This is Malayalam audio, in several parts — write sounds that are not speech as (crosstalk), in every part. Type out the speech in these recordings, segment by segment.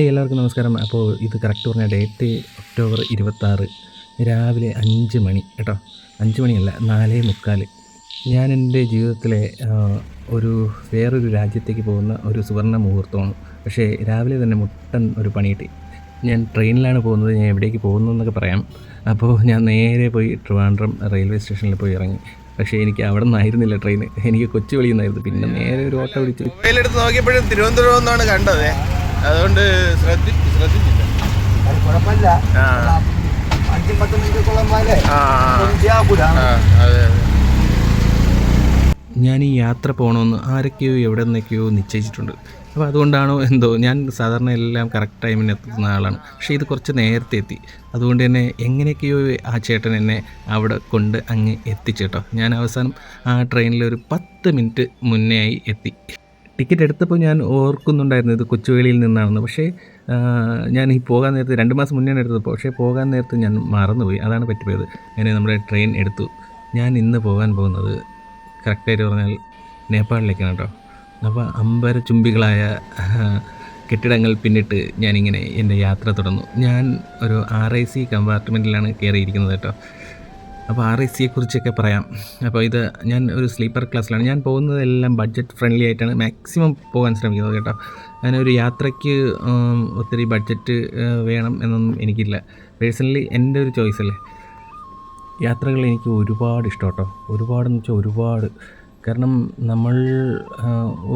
ഹായ് എല്ലാവർക്കും നമസ്കാരം. അപ്പോൾ ഇത് കറക്റ്റ് പറഞ്ഞ ഡേറ്റ് ഒക്ടോബർ ഇരുപത്താറ് രാവിലെ അഞ്ച് മണി കേട്ടോ. അഞ്ച് മണിയല്ല നാലേ മുക്കാൽ ഞാൻ എന്റെ ജീവിതത്തിലെ ഒരു വേറൊരു രാജ്യത്തേക്ക് പോകുന്ന ഒരു സുവർണ മുഹൂർത്തമാണ്. പക്ഷേ രാവിലെ തന്നെ മുട്ടൻ ഒരു പണി കിട്ടി. ഞാൻ ട്രെയിനിലാണ് പോകുന്നത് ഞാൻ എവിടേക്ക് പോകുന്നു എന്നൊക്കെ പറയാം. അപ്പോൾ ഞാൻ നേരെ പോയി ട്രിവാൻഡ്രം റെയിൽവേ സ്റ്റേഷനിൽ പോയി ഇറങ്ങി. പക്ഷേ എനിക്ക് അവിടെ നിന്നായിരുന്നില്ല ട്രെയിൻ. എനിക്ക് കൊച്ചു വിളിയുന്നായിരുന്നു നിന്നായിരുന്നു. പിന്നെ നേരെ ഒരു ഓട്ടോ വിളിച്ചു നോക്കിയപ്പോഴും തിരുവനന്തപുരം എന്നാണ് കണ്ടത്. അതുകൊണ്ട് ശ്രദ്ധി ശ്രദ്ധിച്ചില്ല. കുഴപ്പമില്ല. അഞ്ചും പത്തും ഞാൻ ഈ യാത്ര പോകണമെന്ന് ആരൊക്കെയോ എവിടെ നിന്നൊക്കെയോ നിശ്ചയിച്ചിട്ടുണ്ട്. അപ്പോൾ അതുകൊണ്ടാണോ എന്തോ ഞാൻ സാധാരണ എല്ലാം കറക്റ്റ് ടൈമിന് എത്തുന്ന ആളാണ്. പക്ഷേ ഇത് കുറച്ച് നേരത്തെ എത്തി. അതുകൊണ്ട് തന്നെ എങ്ങനെയൊക്കെയോ ആ ചേട്ടൻ എന്നെ അവിടെ കൊണ്ട് അങ്ങ് എത്തിച്ചേട്ടോ. ഞാൻ അവസാനം ആ ട്രെയിനിൽ ഒരു പത്ത് മിനിറ്റ് മുന്നേ ആയി എത്തി. ടിക്കറ്റ് എടുത്തപ്പോൾ ഞാൻ ഓർക്കുന്നുണ്ടായിരുന്നു ഇത് കൊച്ചുവേളിയിൽ നിന്നാണെന്ന്. പക്ഷേ ഞാൻ ഈ പോകാൻ നേരത്ത് രണ്ട് മാസം മുന്നേ എടുത്തത്. പക്ഷേ പോകാൻ നേരത്ത് ഞാൻ മറന്നുപോയി. അതാണ് പറ്റിപ്പോയത്. അങ്ങനെ നമ്മുടെ ട്രെയിൻ എടുത്തു. ഞാൻ ഇന്ന് പോകാൻ പോകുന്നത് കറക്റ്റായിട്ട് പറഞ്ഞാൽ നേപ്പാളിലേക്കാണ് കേട്ടോ. അപ്പോൾ അമ്പര ചുംബികളായ കെട്ടിടങ്ങൾ പിന്നിട്ട് ഞാനിങ്ങനെ എന്റെ യാത്ര തുടർന്നു. ഞാൻ ഒരു ആർ ഐ സി കമ്പാർട്ട്മെന്റിലാണ് കയറിയിരിക്കുന്നത് കേട്ടോ. അപ്പോൾ ആർ ഐ സിയെക്കുറിച്ചൊക്കെ പറയാം. അപ്പോൾ ഇത് ഞാൻ ഒരു സ്ലീപ്പർ ക്ലാസ്സിലാണ്. ഞാൻ പോകുന്നതെല്ലാം ബഡ്ജറ്റ് ഫ്രണ്ട്ലി ആയിട്ടാണ് മാക്സിമം പോകാൻ ശ്രമിക്കുന്നത് കേട്ടോ. ഒരു യാത്രയ്ക്ക് ഒത്തിരി ബഡ്ജറ്റ് വേണം എന്നൊന്നും എനിക്കില്ല. പേഴ്സണലി എന്റെ ഒരു ചോയ്സ് അല്ലേ? യാത്രകൾ എനിക്ക് ഒരുപാട് ഇഷ്ടം കേട്ടോ. ഒരുപാടെന്ന് വെച്ചാൽ ഒരുപാട്. കാരണം നമ്മൾ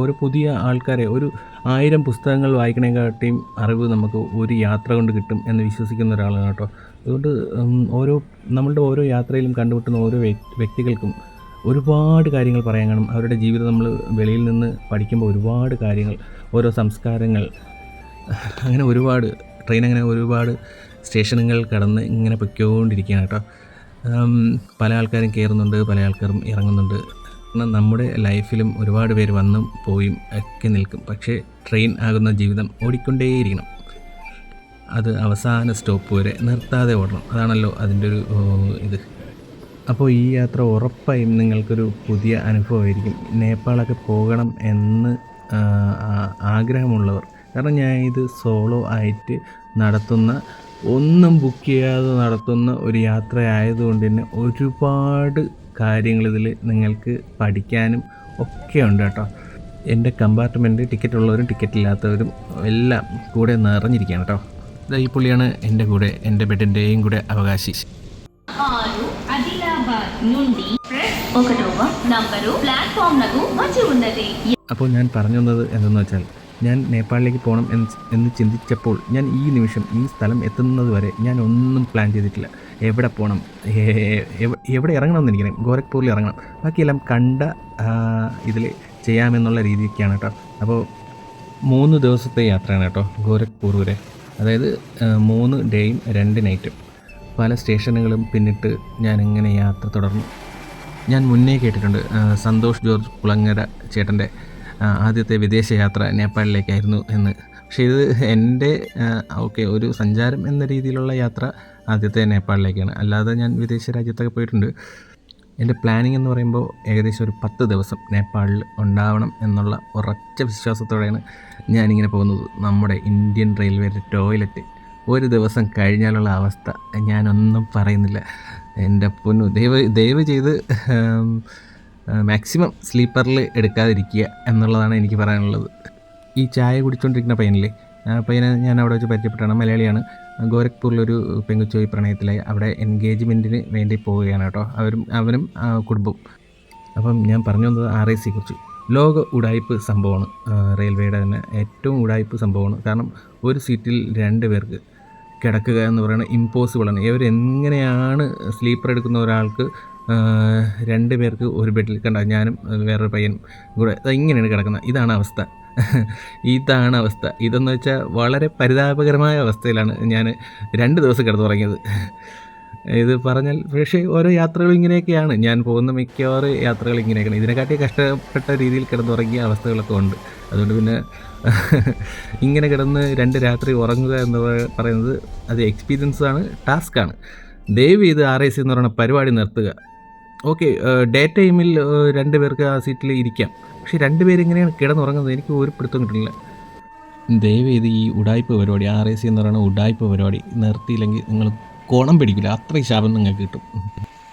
ഒരു പുതിയ ആൾക്കാരെ ഒരു ആയിരം പുസ്തകങ്ങൾ വായിക്കണേക്കാട്ടിയും അറിവ് നമുക്ക് ഒരു യാത്ര കൊണ്ട് കിട്ടും എന്ന് വിശ്വസിക്കുന്ന ഒരാളാണ് കേട്ടോ. അതുകൊണ്ട് ഓരോ നമ്മളുടെ ഓരോ യാത്രയിലും കണ്ടുമുട്ടുന്ന ഓരോ വ്യക്തികൾക്കും ഒരുപാട് കാര്യങ്ങൾ പറയാൻ കാണും. അവരുടെ ജീവിതം നമ്മൾ വെളിയിൽ നിന്ന് പഠിക്കുമ്പോൾ ഒരുപാട് കാര്യങ്ങൾ ഓരോ സംസ്കാരങ്ങൾ (laughs) അങ്ങനെ ഒരുപാട് ട്രെയിൻ അങ്ങനെ ഒരുപാട് സ്റ്റേഷനുകൾ കടന്ന് ഇങ്ങനെ പൊയ്ക്കൊണ്ടിരിക്കുകയാണ് കേട്ടോ. പല ആൾക്കാരും കയറുന്നുണ്ട് പല ആൾക്കാരും ഇറങ്ങുന്നുണ്ട്. കാരണം നമ്മുടെ ലൈഫിലും ഒരുപാട് പേര് വന്നും പോയും ഒക്കെ നിൽക്കും. പക്ഷേ ട്രെയിൻ ആകുന്ന ജീവിതം ഓടിക്കൊണ്ടേയിരിക്കണം. അത് അവസാന സ്റ്റോപ്പ് വരെ നിർത്താതെ ഓടണം. അതാണല്ലോ അതിന്റെ ഒരു ഇത്. അപ്പോൾ ഈ യാത്ര ഉറപ്പായും നിങ്ങൾക്കൊരു പുതിയ അനുഭവമായിരിക്കും. നേപ്പാളൊക്കെ പോകണം എന്ന് ആഗ്രഹമുള്ളവർ. കാരണം ഞാൻ ഇത് സോളോ ആയിട്ട് നടത്തുന്ന ഒന്നും ബുക്ക് ചെയ്യാതെ നടത്തുന്ന ഒരു യാത്ര ആയതുകൊണ്ട് തന്നെ ഒരുപാട് കാര്യങ്ങൾ ഇതിൽ നിങ്ങൾക്ക് പഠിക്കാനും ഒക്കെ ഉണ്ട് കേട്ടോ. എന്റെ കമ്പാർട്ട്മെന്റ് ടിക്കറ്റ് ഉള്ളവരും ടിക്കറ്റ് ഇല്ലാത്തവരും എല്ലാം കൂടെ നിറഞ്ഞിരിക്കുകയാണ് കേട്ടോ. ഈ പുള്ളിയാണ് എന്റെ കൂടെ എന്റെ ബെഡിന്റെയും കൂടെ അവകാശി. അപ്പോൾ ഞാൻ പറഞ്ഞു വന്നത് എന്തെന്ന് വെച്ചാൽ ഞാൻ നേപ്പാളിലേക്ക് പോകണം എന്ന് ചിന്തിച്ചപ്പോൾ ഞാൻ ഈ നിമിഷം ഈ സ്ഥലം എത്തുന്നത് വരെ ഞാൻ ഒന്നും പ്ലാൻ ചെയ്തിട്ടില്ല. എവിടെ പോകണം എവിടെ ഇറങ്ങണം എന്നിരിക്കണം ഗോരഖ്പൂരിൽ ഇറങ്ങണം. ബാക്കിയെല്ലാം കണ്ട ഇതിൽ ചെയ്യാമെന്നുള്ള രീതിയൊക്കെയാണ് കേട്ടോ. അപ്പോൾ മൂന്ന് ദിവസത്തെ യാത്രയാണ് കേട്ടോ ഗോരഖ്പൂർ വരെ. അതായത് മൂന്ന് ഡേയും രണ്ട് നൈറ്റും. പല സ്റ്റേഷനുകളും പിന്നിട്ട് ഞാൻ ഇങ്ങനെ യാത്ര തുടർന്നു. ഞാൻ മുന്നേ കേട്ടിട്ടുണ്ട് സന്തോഷ് ജോർജ് കുളങ്ങര ചേട്ടന്റെ ആദ്യത്തെ വിദേശ യാത്ര നേപ്പാളിലേക്കായിരുന്നു എന്ന്. പക്ഷേ ഇത് എന്റെ ഓക്കെ ഒരു സഞ്ചാരം എന്ന രീതിയിലുള്ള യാത്ര ആദ്യത്തെ നേപ്പാളിലേക്കാണ്. അല്ലാതെ ഞാൻ വിദേശ രാജ്യത്തൊക്കെ പോയിട്ടുണ്ട്. എന്റെ പ്ലാനിങ് എന്ന് പറയുമ്പോൾ ഏകദേശം ഒരു പത്ത് ദിവസം നേപ്പാളിൽ ഉണ്ടാവണം എന്നുള്ള ഉറച്ച വിശ്വാസത്തോടെയാണ് ഞാനിങ്ങനെ പോകുന്നത്. നമ്മുടെ ഇന്ത്യൻ റെയിൽവേയുടെ ടോയ്ലറ്റ് ഒരു ദിവസം കഴിഞ്ഞാലുള്ള അവസ്ഥ ഞാനൊന്നും പറയുന്നില്ല. എന്റെ പൊന്നു ദയവ് ദയവ് ചെയ്ത് മാക്സിമം സ്ലീപ്പറിൽ എടുക്കാതിരിക്കുക എന്നുള്ളതാണ് എനിക്ക് പറയാനുള്ളത്. ഈ ചായ കുടിച്ചുകൊണ്ടിരിക്കുന്ന പയ്യനില്ലേ? പയ്യനെ ഞാൻ അവിടെ വെച്ച് പരിചയപ്പെട്ടാണ് മലയാളിയാണ്. ഗോരഖ്പൂരിലൊരു പെങ്കുച്ചോയി പ്രണയത്തിലായി. അവിടെ എൻഗേജ്മെന്റിന് വേണ്ടി പോവുകയാണ് കേട്ടോ. അവരും അവനും കുടുംബം കുടുംബവും. അപ്പം ഞാൻ പറഞ്ഞു വന്നത് ആർ ഐ കുറിച്ച്. ലോക ഉടായ്പ് സംഭവമാണ് റെയിൽവേയുടെ തന്നെ ഏറ്റവും ഉടായ്പ് സംഭവമാണ്. കാരണം ഒരു സീറ്റിൽ രണ്ട് പേർക്ക് കിടക്കുക എന്ന് പറയുന്നത് ഇമ്പോസിബിളാണ് ഇവർ എങ്ങനെയാണ് സ്ലീപ്പർ എടുക്കുന്ന ഒരാൾക്ക് രണ്ട് പേർക്ക് ഒരു ബെഡിൽ കണ്ട ഞാനും വേറൊരു പയ്യനും കൂടെ ഇങ്ങനെയാണ് കിടക്കുന്നത്. ഇതാണ് അവസ്ഥ. ഇതാണ് അവസ്ഥ. ഇതെന്ന് വെച്ചാൽ വളരെ പരിതാപകരമായ അവസ്ഥയിലാണ് ഞാൻ രണ്ട് ദിവസം കിടന്നുറങ്ങിയത്. ഇത് പറഞ്ഞാൽ പക്ഷേ ഓരോ യാത്രകൾ ഇങ്ങനെയൊക്കെയാണ്. ഞാൻ പോകുന്ന മിക്കവാറും യാത്രകൾ ഇങ്ങനെയൊക്കെയാണ്. ഇതിനെക്കാട്ടി കഷ്ടപ്പെട്ട രീതിയിൽ കിടന്നുറങ്ങിയ അവസ്ഥകളൊക്കെ ഉണ്ട്. അതുകൊണ്ട് പിന്നെ ഇങ്ങനെ കിടന്ന് രണ്ട് രാത്രി ഉറങ്ങുക എന്ന് പറയുന്നത് അത് എക്സ്പീരിയൻസ് ആണ് ടാസ്ക്കാണ്. ദയവ് ചെയ്ത് ആർ ഐ സി എന്ന് പറയുന്ന പരിപാടി നിർത്തുക. ഓക്കെ ഡേ ടൈമിൽ രണ്ട് പേർക്ക് ആ സീറ്റിൽ ഇരിക്കാം. പക്ഷേ രണ്ട് പേര് എങ്ങനെയാണ് കിടന്നുറങ്ങുന്നത്? എനിക്ക് ഒരു പിടുത്തം കിട്ടുന്നില്ല. ദയവ് ചെയ്ത് ഈ ഉടായ്പ പരിപാടി ആർ എ സി എന്ന് പറയുന്ന ഉടായ്പ പരിപാടി നിർത്തിയില്ലെങ്കിൽ നിങ്ങൾ കോണം പിടിക്കില്ല അത്രയും ശാപം നിങ്ങൾക്ക് കിട്ടും.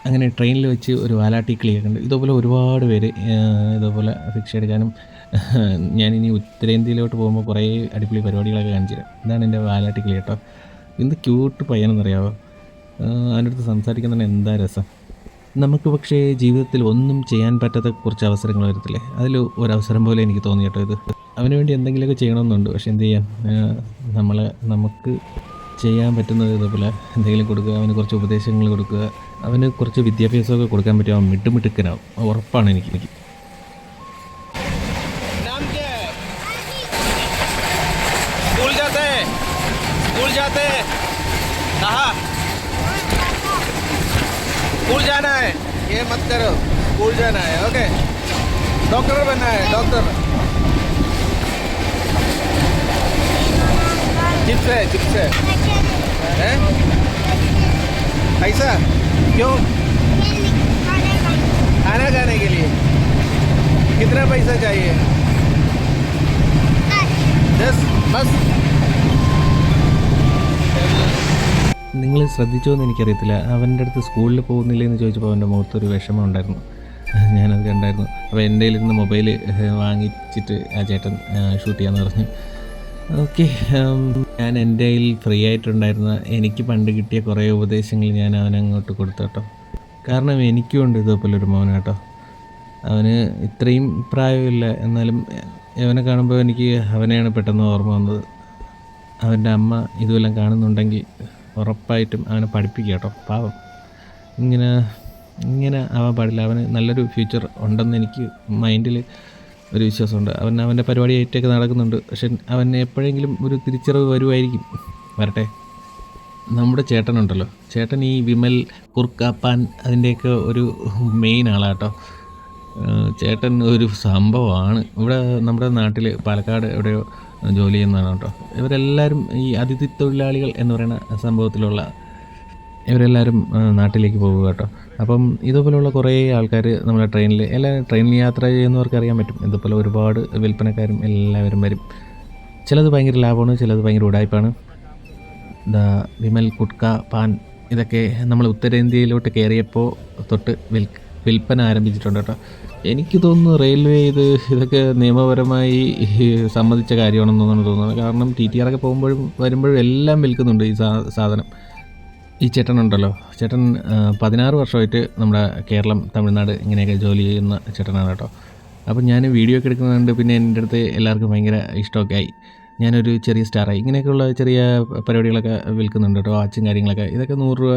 അങ്ങനെ ട്രെയിനിൽ വെച്ച് ഒരു വാലാട്ടി കളിയൊക്കെ ഉണ്ട് ഇതുപോലെ ഒരുപാട് പേര് ഇതുപോലെ ഫിക്ഷ എടുക്കാനും (laughs) ഞാനിനി ഉത്തരേന്ത്യയിലോട്ട് പോകുമ്പോൾ കുറേ അടിപൊളി പരിപാടികളൊക്കെ കാണിച്ചു തരാം ഇതാണ് എന്റെ വാലാട്ടി കളി കേട്ടോ. എന്ത് ക്യൂട്ട് പയ്യനെന്നറിയാമോ അതിന്റെ അടുത്ത് സംസാരിക്കുന്നതിന് എന്താ രസം? നമുക്ക് പക്ഷേ ജീവിതത്തിൽ ഒന്നും ചെയ്യാൻ പറ്റാത്ത കുറച്ച് അവസരങ്ങൾ വരത്തില്ലേ? അതിൽ ഒരവസരം പോലെ എനിക്ക് തോന്നി കേട്ടോ ഇത്. അവന് വേണ്ടി എന്തെങ്കിലുമൊക്കെ ചെയ്യണമെന്നുണ്ട്. പക്ഷെ എന്ത് ചെയ്യാം? നമ്മൾ നമുക്ക് ചെയ്യാൻ പറ്റുന്നത് ഇതുപോലെ എന്തെങ്കിലും കൊടുക്കുക അവന് കുറച്ച് ഉപദേശങ്ങൾ കൊടുക്കുക അവന് കുറച്ച് വിദ്യാഭ്യാസമൊക്കെ കൊടുക്കാൻ പറ്റും അവൻ മിട്ടുമിട്ടുക്കനാവും. ഉറപ്പാണ് എനിക്ക് എനിക്ക്. करो। स्कूल जाना है ओके डॉक्टर बनना है डॉक्टर चिप्स है चिप्स है? ऐसा क्यों? खाना खाने के लिए। कितना पैसा चाहिए? दस, बस। നിങ്ങൾ ശ്രദ്ധിച്ചോ എന്ന് എനിക്കറിയത്തില്ല. അവന്റെ അടുത്ത് സ്കൂളിൽ പോകുന്നില്ലേ എന്ന് ചോദിച്ചപ്പോൾ അവന്റെ മുഖത്തൊരു വിഷമം ഉണ്ടായിരുന്നു. ഞാനത് കണ്ടായിരുന്നു. അപ്പോൾ എന്റെ കയ്യിൽ നിന്ന് മൊബൈൽ വാങ്ങിച്ചിട്ട് ആ ചേട്ടൻ ഷൂട്ട് ചെയ്യാമെന്ന് പറഞ്ഞു. ഓക്കെ ഞാൻ എന്റെ കയ്യിൽ ഫ്രീ ആയിട്ടുണ്ടായിരുന്ന എനിക്ക് പണ്ട് കിട്ടിയ കുറേ ഉപദേശങ്ങൾ ഞാൻ അവനങ്ങോട്ട് കൊടുത്തു കേട്ടോ. കാരണം എനിക്കും ഉണ്ട് ഇതേപോലെ ഒരു മോൻ കേട്ടോ. അവന് ഇത്രയും പ്രായമില്ല. എന്നാലും അവനെ കാണുമ്പോൾ എനിക്ക് അവനെയാണ് പെട്ടെന്ന് ഓർമ്മ വന്നത്. അവന്റെ അമ്മ ഇതുമെല്ലാം കാണുന്നുണ്ടെങ്കിൽ ഉറപ്പായിട്ടും അവനെ പഠിപ്പിക്കുക കേട്ടോ. പാവം. ഇങ്ങനെ ഇങ്ങനെ ആവാൻ പാടില്ല. അവന് നല്ലൊരു ഫ്യൂച്ചർ ഉണ്ടെന്ന് എനിക്ക് മൈൻഡിൽ ഒരു വിശ്വാസമുണ്ട്. അവൻ അവന്റെ പരിപാടി ഏറ്റൊക്കെ നടക്കുന്നുണ്ട്. പക്ഷെ അവൻ എപ്പോഴെങ്കിലും ഒരു തിരിച്ചറിവ് വരുമായിരിക്കും വരട്ടെ. നമ്മുടെ ചേട്ടനുണ്ടല്ലോ. ചേട്ടൻ ഈ വിമൽ കുർക്കാപ്പാൻ അതിന്റെയൊക്കെ ഒരു മെയിൻ ആളാട്ടോ. ചേട്ടൻ ഒരു സംഭവമാണ്. ഇവിടെ നമ്മുടെ നാട്ടിൽ പാലക്കാട് എവിടെയോ ജോലി ചെയ്യുന്നതാണ് കേട്ടോ. ഇവരെല്ലാവരും ഈ അതിഥി തൊഴിലാളികൾ എന്ന് പറയുന്ന സംഭവത്തിലുള്ള ഇവരെല്ലാവരും നാട്ടിലേക്ക് പോകുക കേട്ടോ. അപ്പം ഇതുപോലെയുള്ള കുറേ ആൾക്കാർ നമ്മുടെ ട്രെയിനിൽ എല്ലാ ട്രെയിനിൽ യാത്ര ചെയ്യുന്നവർക്ക് അറിയാൻ പറ്റും. ഇതുപോലെ ഒരുപാട് വിൽപ്പനക്കാരും എല്ലാവരും വരും. ചിലത് ഭയങ്കര ലാഭമാണ് ചിലത് ഭയങ്കര ഉടായ്പാണ്. വിമൽ കുട്ക പാൻ ഇതൊക്കെ നമ്മൾ ഉത്തരേന്ത്യയിലോട്ട് കയറിയപ്പോൾ തൊട്ട് വിൽ വിൽപ്പന ആരംഭിച്ചിട്ടുണ്ട് കേട്ടോ. എനിക്ക് തോന്നുന്നു റെയിൽവേ ഇത് ഇതൊക്കെ നിയമപരമായി സമ്മതിച്ച തോന്നുന്നു തോന്നുന്നത് കാരണം ടി ടി ആറൊക്കെ പോകുമ്പോഴും വരുമ്പോഴും എല്ലാം വിൽക്കുന്നുണ്ട് ഈ സാധനം. ഈ ചേട്ടനുണ്ടല്ലോ ചേട്ടൻ പതിനാറ് വർഷമായിട്ട് നമ്മുടെ കേരളം തമിഴ്നാട് ഇങ്ങനെയൊക്കെ ജോലി ചെയ്യുന്ന ചേട്ടനാണ് കേട്ടോ. അപ്പം ഞാൻ വീഡിയോ ഒക്കെ എടുക്കുന്നുണ്ട് പിന്നെ എന്റെ അടുത്ത് എല്ലാവർക്കും ഭയങ്കര ഇഷ്ടമൊക്കെ ആയി. ഞാനൊരു ചെറിയ സ്റ്റാറായി. ഇങ്ങനെയൊക്കെയുള്ള ചെറിയ പരിപാടികളൊക്കെ വിൽക്കുന്നുണ്ട് കേട്ടോ. വാച്ചും കാര്യങ്ങളൊക്കെ. ഇതൊക്കെ നൂറ് രൂപ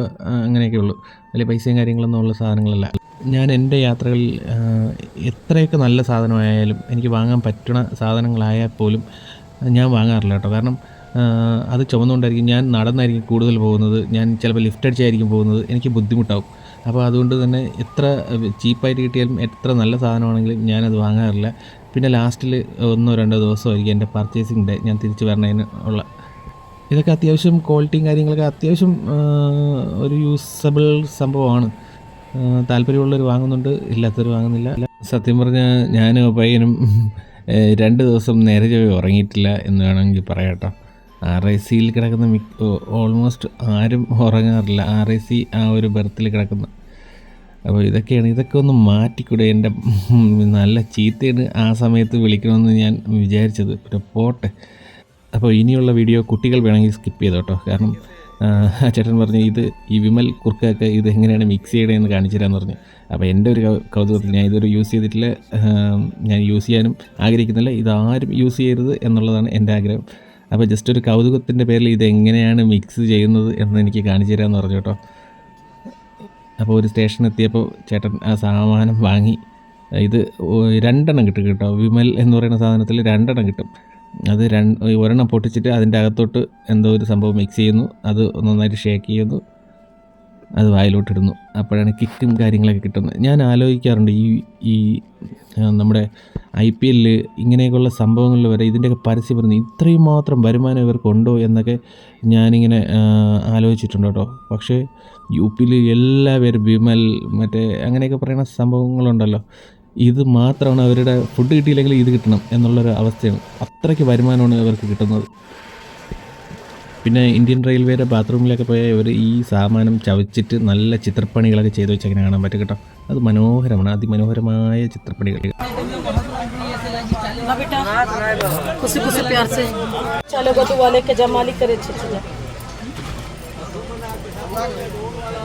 അങ്ങനെയൊക്കെ ഉള്ളൂ. വലിയ പൈസയും കാര്യങ്ങളൊന്നും ഉള്ള സാധനങ്ങളല്ല. ഞാൻ എന്റെ യാത്രകളിൽ എത്രയൊക്കെ നല്ല സാധനമായാലും എനിക്ക് വാങ്ങാൻ പറ്റുന്ന സാധനങ്ങളായാൽ പോലും ഞാൻ വാങ്ങാറില്ല കേട്ടോ. കാരണം അത് ചുമന്നുകൊണ്ടായിരിക്കും ഞാൻ നടന്നായിരിക്കും കൂടുതൽ പോകുന്നത്. ഞാൻ ചിലപ്പോൾ ലിഫ്റ്റ് അടിച്ചായിരിക്കും പോകുന്നത്. എനിക്ക് ബുദ്ധിമുട്ടാവും. അപ്പോൾ അതുകൊണ്ട് തന്നെ എത്ര ചീപ്പായിട്ട് കിട്ടിയാലും എത്ര നല്ല സാധനമാണെങ്കിലും ഞാനത് വാങ്ങാറില്ല. പിന്നെ ലാസ്റ്റിൽ ഒന്നോ രണ്ടോ ദിവസമായിരിക്കും എന്റെ പർച്ചേസിങ് ഡേ ഞാൻ തിരിച്ചു വരണതിന് ഉള്ള. ഇതൊക്കെ അത്യാവശ്യം ക്വാളിറ്റിയും കാര്യങ്ങളൊക്കെ അത്യാവശ്യം ഒരു യൂസബിൾ സംഭവമാണ്. താല്പര്യമുള്ളവർ വാങ്ങുന്നുണ്ട് ഇല്ലാത്തവർ വാങ്ങുന്നില്ല. സത്യം പറഞ്ഞാൽ ഞാനും പയ്യനും രണ്ട് ദിവസം നേരെ ചോയ് ഉറങ്ങിയിട്ടില്ല എന്ന് വേണമെങ്കിൽ പറയാം കേട്ടോ ആർ ഐ സിയിൽ കിടക്കുന്ന മിക്ക ഓൾമോസ്റ്റ് ആരും ഉറങ്ങാറില്ല. ആർ ഐ സി ആ ഒരു ബർത്തിൽ കിടക്കുന്ന. അപ്പോൾ ഇതൊക്കെയാണ് ഇതൊക്കെ ഒന്ന് മാറ്റിക്കൂടെ എന്റെ നല്ല ചീത്തയാണ് ആ സമയത്ത് വിളിക്കണമെന്ന് ഞാൻ വിചാരിച്ചത്. പിന്നെ പോട്ടെ. അപ്പോൾ ഇനിയുള്ള വീഡിയോ കുട്ടികൾ വേണമെങ്കിൽ സ്കിപ്പ് ചെയ്തോട്ടോ. കാരണം ചേട്ടൻ പറഞ്ഞു ഇത് ഈ വിമൽ കുർക്കൊക്കെ ഇത് എങ്ങനെയാണ് മിക്സ് ചെയ്യണമെന്ന് കാണിച്ചു തരാമെന്ന് പറഞ്ഞു. അപ്പോൾ എന്റെ ഒരു കൗതുകത്തിൽ ഞാൻ ഇതൊരു യൂസ് ചെയ്തിട്ടില്ല. ഞാൻ യൂസ് ചെയ്യാനും ആഗ്രഹിക്കുന്നില്ല. ഇതാരും യൂസ് ചെയ്യരുത് എന്നുള്ളതാണ് എന്റെ ആഗ്രഹം. അപ്പോൾ ജസ്റ്റ് ഒരു കൗതുകത്തിന്റെ പേരിൽ ഇത് എങ്ങനെയാണ് മിക്സ് ചെയ്യുന്നത് എന്ന് എനിക്ക് കാണിച്ചു തരാമെന്ന് പറഞ്ഞു കേട്ടോ. അപ്പോൾ ഒരു സ്റ്റേഷൻ എത്തിയപ്പോൾ ചേട്ടൻ ആ സാമാനം വാങ്ങി. ഇത് രണ്ടെണ്ണം കിട്ടും കേട്ടോ. വിമൽ എന്ന് പറയുന്ന സാധനത്തിൽ രണ്ടെണ്ണം കിട്ടും. അത് രണ്ട് ഒരെണ്ണം പൊട്ടിച്ചിട്ട് അതിന്റെ അകത്തോട്ട് എന്തോ ഒരു സംഭവം മിക്സ് ചെയ്യുന്നു. അത് നന്നായിട്ട് ഷേക്ക് ചെയ്യുന്നു. അത് വായിലോട്ടിടുന്നു. അപ്പോഴാണ് കിക്കും കാര്യങ്ങളൊക്കെ കിട്ടുന്നത്. ഞാൻ ആലോചിക്കാറുണ്ട് ഈ ഈ നമ്മുടെ ഐ പി എല്ലിൽ ഇങ്ങനെയൊക്കെയുള്ള സംഭവങ്ങളിൽ വരെ ഇതിന്റെയൊക്കെ പരസ്യം വരുന്നു ഇത്രയും മാത്രം വരുമാനം ഇവർക്കുണ്ടോ എന്നൊക്കെ ഞാനിങ്ങനെ ആലോചിച്ചിട്ടുണ്ട് കേട്ടോ. പക്ഷേ യു പിയിൽ എല്ലാവരും വിമൽ മറ്റേ അങ്ങനെയൊക്കെ പറയുന്ന സംഭവങ്ങളുണ്ടല്ലോ. ഇത് മാത്രമാണ് അവരുടെ ഫുഡ് കിട്ടിയില്ലെങ്കിൽ ഇത് കിട്ടണം എന്നുള്ളൊരു അവസ്ഥയാണ് അത്രയ്ക്ക് വരുമാനമാണ് ഇവർക്ക് കിട്ടുന്നത് പിന്നെ ഇന്ത്യൻ റെയിൽവേയുടെ ബാത്റൂമിലൊക്കെ പോയാൽ ഇവർ ഈ സാമാനം ചവച്ചിട്ട് നല്ല ചിത്രപ്പണികളൊക്കെ ചെയ്ത് വെച്ചങ്ങനെ കാണാൻ പറ്റും കേട്ടോ അത് മനോഹരമാണ് അതിമനോഹരമായ ചിത്രപ്പണികൾ ना बेटा खुशी खुशी प्यार से चलो गतू वाले के जमाली करे अच्छे से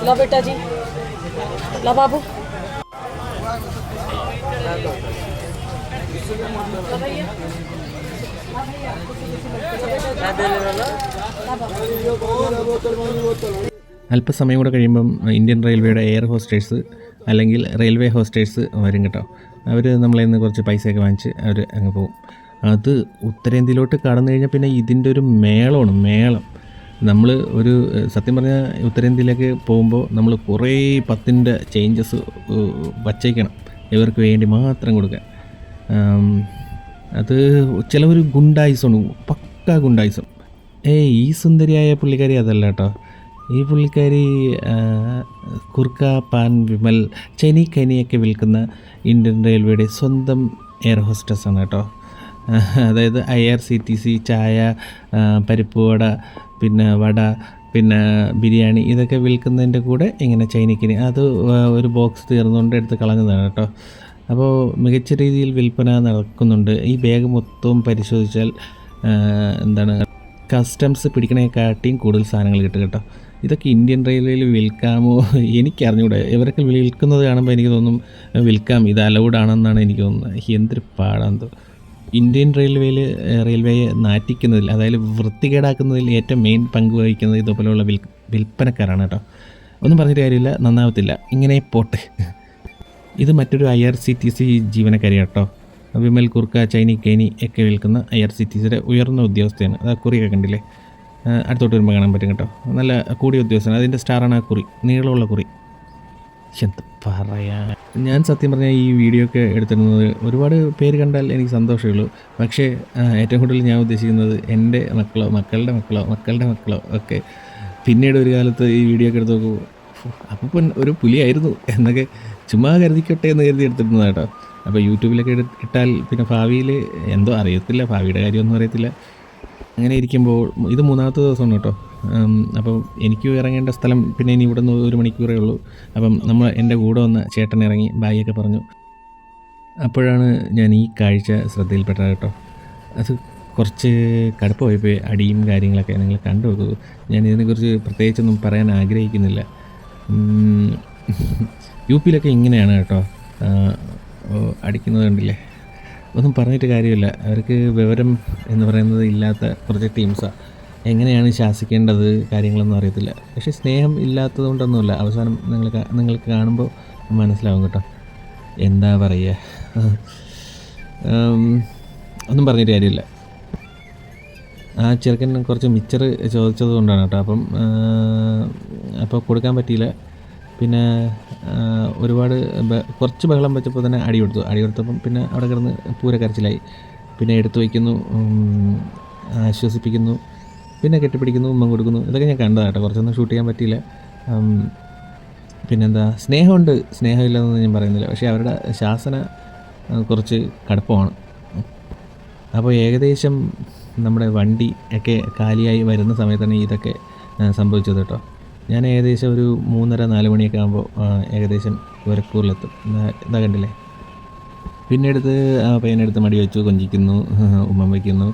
ला बेटा जी ला बाबू ला भैया അല്പസമയം കൂടെ കഴിയുമ്പം ഇന്ത്യൻ റെയിൽവേയുടെ എയർ ഹോസ്റ്റേഴ്സ് അല്ലെങ്കിൽ റെയിൽവേ ഹോസ്റ്റേഴ്സ് വരും കേട്ടോ. അവർ നമ്മളെ നിന്ന് കുറച്ച് പൈസയൊക്കെ വാങ്ങിച്ച് അവർ അങ്ങ് പോകും. അത് ഉത്തരേന്ത്യയിലോട്ട് കടന്നു കഴിഞ്ഞാൽ പിന്നെ ഇതിന്റെ ഒരു മേളമാണ് മേളം. നമ്മൾ ഒരു സത്യം പറഞ്ഞാൽ ഉത്തരേന്ത്യയിലേക്ക് പോകുമ്പോൾ നമ്മൾ കുറേ പത്തിന്റെ ചേഞ്ചസ് വച്ചേക്കണം. ഇവർക്ക് വേണ്ടി മാത്രം കൊടുക്കുക അത് ചിലവർ ഗുണ്ടായിസമാണ്. പക്ക ഗുണ്ടായിസം. ഏയ് ഈ സുന്ദരിയായ പുള്ളിക്കാരി അതല്ല കേട്ടോ. ഈ പുള്ളിക്കാരി കുർക്ക പാൻ വിമൽ ചെനി കനിയൊക്കെ വിൽക്കുന്ന ഇന്ത്യൻ റെയിൽവേയുടെ സ്വന്തം എയർ ഹോസ്റ്റസ് ആണ് കേട്ടോ. (laughs) അതായത് I R C T C ചായ പരിപ്പ് വട പിന്നെ വട പിന്നെ ബിരിയാണി ഇതൊക്കെ വിൽക്കുന്നതിന്റെ കൂടെ ഇങ്ങനെ ചൈനക്കിനി അത് ഒരു ബോക്സ് തീർന്നുകൊണ്ട് എടുത്ത് കളഞ്ഞതാണ് കേട്ടോ. അപ്പോൾ മികച്ച രീതിയിൽ വിൽപ്പന നടക്കുന്നുണ്ട്. ഈ ബാഗ് മൊത്തവും പരിശോധിച്ചാൽ എന്താണ് കസ്റ്റംസ് പിടിക്കണേക്കാട്ടിയും കൂടുതൽ സാധനങ്ങൾ കിട്ടും കേട്ടോ. ഇതൊക്കെ ഇന്ത്യൻ റെയിൽവേയിൽ വിൽക്കാമോ? എനിക്കറിഞ്ഞൂടെ. ഇവരൊക്കെ വിൽക്കുന്നത് കാണുമ്പോൾ എനിക്ക് തോന്നും വിൽക്കാം. ഇത് അലൗഡ് ആണെന്നാണ് എനിക്ക് തോന്നുന്നത്. എന്തൊരു പാടാന്തോ. ഇന്ത്യൻ റെയിൽവേയിൽ റെയിൽവേയെ നാറ്റിക്കുന്നതിൽ അതായത് വൃത്തികേടാക്കുന്നതിൽ ഏറ്റവും മെയിൻ പങ്ക് വഹിക്കുന്നത് ഇതുപോലെയുള്ള വിൽ വിൽപ്പനക്കാരാണ് കേട്ടോ. ഒന്നും പറഞ്ഞിട്ട് കാര്യമില്ല നന്നാവത്തില്ല. ഇങ്ങനെ പോട്ടെ. ഇത് മറ്റൊരു I R C T C ജീവനക്കാരി കേട്ടോ. വിമൽ കുർക്ക ചൈനി കേനി ഒക്കെ വിൽക്കുന്ന ഐ ആർ സി ടി സിയുടെ ഉയർന്ന ഉദ്യോഗസ്ഥയാണ്. അത് കുറിയൊക്കെ കണ്ടില്ലേ? അടുത്തോട്ട് വരുമ്പോൾ കാണാൻ പറ്റും കേട്ടോ. നല്ല കൂടിയ ഉദ്യോഗസ്ഥനാണ്. അതിന്റെ സ്റ്റാറാണ് ആ കുറി. നീളമുള്ള കുറി. എന്ത് പറയാ? ഞാൻ സത്യം പറഞ്ഞാൽ ഈ വീഡിയോ ഒക്കെ എടുത്തിരുന്നത് ഒരുപാട് പേര് കണ്ടാൽ എനിക്ക് സന്തോഷമേ ഉള്ളൂ. പക്ഷേ ഏറ്റവും കൂടുതൽ ഞാൻ ഉദ്ദേശിക്കുന്നത് എന്റെ മക്കളോ മക്കളുടെ മക്കളോ മക്കളുടെ മക്കളോ ഒക്കെ പിന്നീട് ഒരു കാലത്ത് ഈ വീഡിയോ ഒക്കെ എടുത്ത് നോക്കുമ്പോൾ അപ്പം ഒരു പുലിയായിരുന്നു എന്നൊക്കെ ചുമ്മാ കരുതിക്കട്ടെ എന്ന് കരുതി എടുത്തിരുന്നത് കേട്ടോ. അപ്പോൾ യൂട്യൂബിലൊക്കെ ഇട്ടാൽ പിന്നെ ഭാവിയിൽ എന്തോ അറിയത്തില്ല ഭാവിയുടെ കാര്യമൊന്നും അറിയത്തില്ല. അങ്ങനെ ഇരിക്കുമ്പോൾ ഇത് മൂന്നാമത്തെ ദിവസമാണ് കേട്ടോ. ഉം, അപ്പം എനിക്ക് ഇറങ്ങേണ്ട സ്ഥലം പിന്നെ ഇനി ഇവിടെ നിന്ന് ഒരു മണിക്കൂറേ ഉള്ളൂ. അപ്പം നമ്മൾ എന്റെ കൂടെ വന്ന ചേട്ടൻ ഇറങ്ങി ബായിയൊക്കെ പറഞ്ഞു. അപ്പോഴാണ് ഞാൻ ഈ കാഴ്ച ശ്രദ്ധയിൽപ്പെട്ടത് കേട്ടോ. അത് കുറച്ച് കടുപ്പമായിപ്പോയി. അടിയും കാര്യങ്ങളൊക്കെ നിങ്ങൾ കണ്ടു നോക്കൂ. ഞാൻ ഇതിനെക്കുറിച്ച് പ്രത്യേകിച്ചൊന്നും പറയാൻ ആഗ്രഹിക്കുന്നില്ല. യു പിയിലൊക്കെ ഇങ്ങനെയാണ് കേട്ടോ. അടിക്കുന്നത് കണ്ടില്ലേ? ഒന്നും പറഞ്ഞിട്ട് കാര്യമില്ല. അവർക്ക് വിവരം എന്ന് പറയുന്നത് ഇല്ലാത്ത കുറച്ച് ടീംസാണ് എങ്ങനെയാണ് ശാസിക്കേണ്ടത് കാര്യങ്ങളൊന്നും അറിയത്തില്ല. പക്ഷേ സ്നേഹം ഇല്ലാത്തത് കൊണ്ടൊന്നുമില്ല അവസാനം നിങ്ങൾ നിങ്ങൾക്ക് കാണുമ്പോൾ മനസ്സിലാവും കേട്ടോ. എന്താ പറയുക? ഒന്നും പറഞ്ഞിട്ട് കാര്യമില്ല. ആ ചെറുക്കൻ കുറച്ച് മിച്ചർ ചോദിച്ചത് കൊണ്ടാണ് കേട്ടോ. അപ്പം അപ്പോൾ കൊടുക്കാൻ പറ്റിയില്ല. പിന്നെ ഒരുപാട് കുറച്ച് ബഹളം വെച്ചപ്പോൾ തന്നെ അടി കൊടുത്തു. അടി കൊടുത്തപ്പം പിന്നെ അവിടെ കിടന്ന് പൂര കരച്ചിലായി പിന്നെ എടുത്തു വയ്ക്കുന്നു. ആശ്വസിപ്പിക്കുന്നു. പിന്നെ കെട്ടിപ്പിടിക്കുന്നു ഉമ്മ കൊടുക്കുന്നു. ഇതൊക്കെ ഞാൻ കണ്ടതാട്ടോ കുറച്ചൊന്നും ഷൂട്ട് ചെയ്യാൻ പറ്റിയില്ല. പിന്നെന്താ? സ്നേഹമുണ്ട്. സ്നേഹമില്ലെന്നൊന്നും ഞാൻ പറയുന്നില്ല. പക്ഷേ അവരുടെ ശാസന കുറച്ച് കടുപ്പമാണ്. അപ്പോൾ ഏകദേശം നമ്മുടെ വണ്ടി ഒക്കെ കാലിയായി വരുന്ന സമയത്താണ് ഇതൊക്കെ സംഭവിച്ചത് കേട്ടോ. ഞാൻ ഏകദേശം ഒരു മൂന്നര നാല് മണിയൊക്കെ ആകുമ്പോൾ ഏകദേശം ഗോരഖ്പൂരിലെത്തും. ഇതാ കണ്ടില്ലേ? പിന്നെ എടുത്ത് പയ്യനെടുത്ത് മടി വെച്ചു കൊഞ്ചിക്കുന്നു ഉമ്മ വയ്ക്കുന്നു.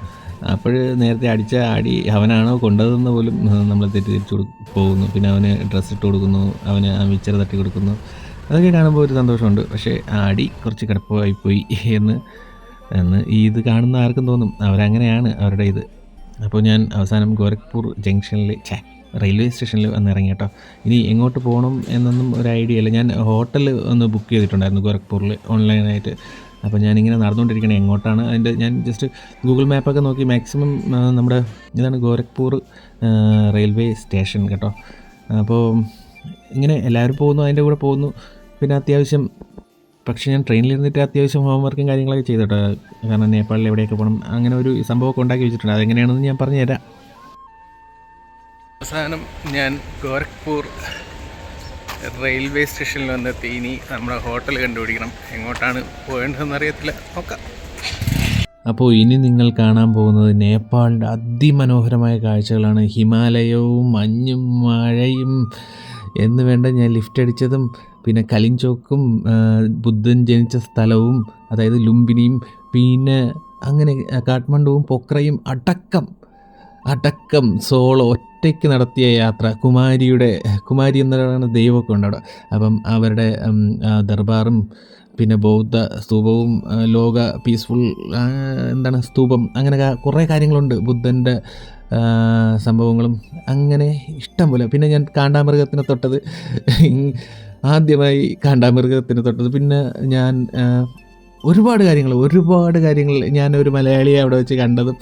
അപ്പോൾ നേരത്തെ അടിച്ച അടി അവനാണോ കൊണ്ടതെന്ന് പോലും നമ്മൾ തെറ്റിദ്ധരിച്ചു പോകുന്നു. പിന്നെ അവന് ഡ്രസ്സ് ഇട്ട് കൊടുക്കുന്നു അവന് ആ മിച്ചർ തട്ടി കൊടുക്കുന്നു. അതൊക്കെ കാണുമ്പോൾ ഒരു സന്തോഷമുണ്ട്. പക്ഷേ ആ അടി കുറച്ച് കിടപ്പമായിപ്പോയി എന്ന് എന്ന് ഈ ഇത് കാണുന്ന ആർക്കും തോന്നും. അവരങ്ങനെയാണ് അവരുടെ ഇത്. അപ്പോൾ ഞാൻ അവസാനം ഗോരഖ്പൂർ ജംഗ്ഷനിൽ ചേ റെയിൽവേ സ്റ്റേഷനിൽ വന്ന് ഇറങ്ങി കേട്ടോ. ഇനി എങ്ങോട്ട് പോകണം എന്നൊന്നും ഒരു ഐഡിയ ഇല്ല. ഞാൻ ഹോട്ടൽ ഒന്ന് ബുക്ക് ചെയ്തിട്ടുണ്ടായിരുന്നു ഗോരഖ്പൂരിൽ. ഓൺലൈനായിട്ട് അപ്പോൾ ഞാനിങ്ങനെ നടന്നുകൊണ്ടിരിക്കണേ എങ്ങോട്ടാണ്? അതിന്റെ ഞാൻ ജസ്റ്റ് ഗൂഗിൾ മാപ്പൊക്കെ നോക്കി മാക്സിമം നമ്മുടെ ഇതാണ് ഗോരഖ്പൂർ റെയിൽവേ സ്റ്റേഷൻ കേട്ടോ. അപ്പോൾ ഇങ്ങനെ എല്ലാവരും പോകുന്നു അതിന്റെ കൂടെ പോകുന്നു. പിന്നെ അത്യാവശ്യം പക്ഷേ ഞാൻ ട്രെയിനിലിരുന്നിട്ട് അത്യാവശ്യം ഹോംവർക്കും കാര്യങ്ങളൊക്കെ ചെയ്തു കേട്ടോ കാരണം നേപ്പാളിൽ എവിടെയൊക്കെ പോകണം അങ്ങനെ ഒരു സംഭവമൊക്കെ ഉണ്ടാക്കി വെച്ചിട്ടുണ്ട്. അതെങ്ങനെയാണെന്ന് ഞാൻ പറഞ്ഞുതരാം. അവസാനം ഞാൻ ഗോരഖ്പൂർ റെയിൽവേ സ്റ്റേഷനിൽ വന്നെത്തി. ഇനി നമ്മുടെ ഹോട്ടൽ കണ്ടുപിടിക്കണം. എങ്ങോട്ടാണ് പോകേണ്ടതെന്ന് അറിയത്തില്ല നോക്കാം. അപ്പോൾ ഇനി നിങ്ങൾ കാണാൻ പോകുന്നത് നേപ്പാളിന്റെ അതിമനോഹരമായ കാഴ്ചകളാണ്. ഹിമാലയവും മഞ്ഞും മഴയും എന്ന് വേണ്ട ഞാൻ ലിഫ്റ്റ് അടിച്ചതും പിന്നെ കലിഞ്ചോക്കും ബുദ്ധൻ ജനിച്ച സ്ഥലവും അതായത് ലുംബിനിയും പിന്നെ അങ്ങനെ കാഠ്മണ്ഡുവും പൊക്രയും അടക്കം അടക്കം സോളോ ഒറ്റയ്ക്ക് നടത്തിയ യാത്ര കുമാരിയുടെ കുമാരി എന്ന് പറയുന്ന ദൈവമൊക്കെ ഉണ്ട് അപ്പം അവരുടെ ദർബാറും പിന്നെ ബൗദ്ധ സ്തൂപവും ലോക പീസ്ഫുൾ എന്താണ് സ്തൂപം അങ്ങനെ കുറേ കാര്യങ്ങളുണ്ട്. ബുദ്ധന്റെ സംഭവങ്ങളും അങ്ങനെ ഇഷ്ടം പോലെ പിന്നെ ഞാൻ കാണ്ടാമൃഗത്തിനെ തൊട്ടത് ആദ്യമായി കാണ്ടാമൃഗത്തിനെ തൊട്ടത്. പിന്നെ ഞാൻ ഒരുപാട് കാര്യങ്ങൾ ഒരുപാട് കാര്യങ്ങൾ ഞാൻ ഒരു മലയാളിയെ അവിടെ വെച്ച് കണ്ടതും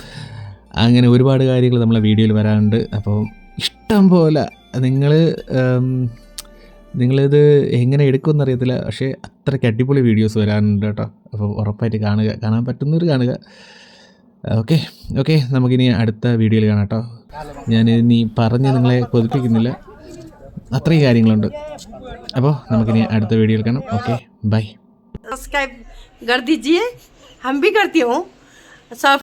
അങ്ങനെ ഒരുപാട് കാര്യങ്ങൾ നമ്മളെ വീഡിയോയിൽ വരാനുണ്ട് അപ്പോൾ ഇഷ്ടം പോലെ നിങ്ങൾ നിങ്ങളിത് എങ്ങനെ എടുക്കുമെന്ന് അറിയത്തില്ല പക്ഷേ അത്രയ്ക്ക് അടിപൊളി വീഡിയോസ് വരാനുണ്ട് കേട്ടോ അപ്പോൾ ഉറപ്പായിട്ട് കാണുക കാണാൻ പറ്റുന്നവർ കാണുക ഓക്കെ ഓക്കെ നമുക്കിനി അടുത്ത വീഡിയോയിൽ കാണാം കേട്ടോ ഞാൻ ഇനി പറഞ്ഞ് നിങ്ങളെ കൊതിപ്പിക്കുന്നില്ല അത്രയും കാര്യങ്ങളുണ്ട് അപ്പോൾ നമുക്കിനി അടുത്ത വീഡിയോയിൽ കാണാം ഓക്കെ ബൈ सब्सक्राइब कर दीजिए हम भी करती हूँ सब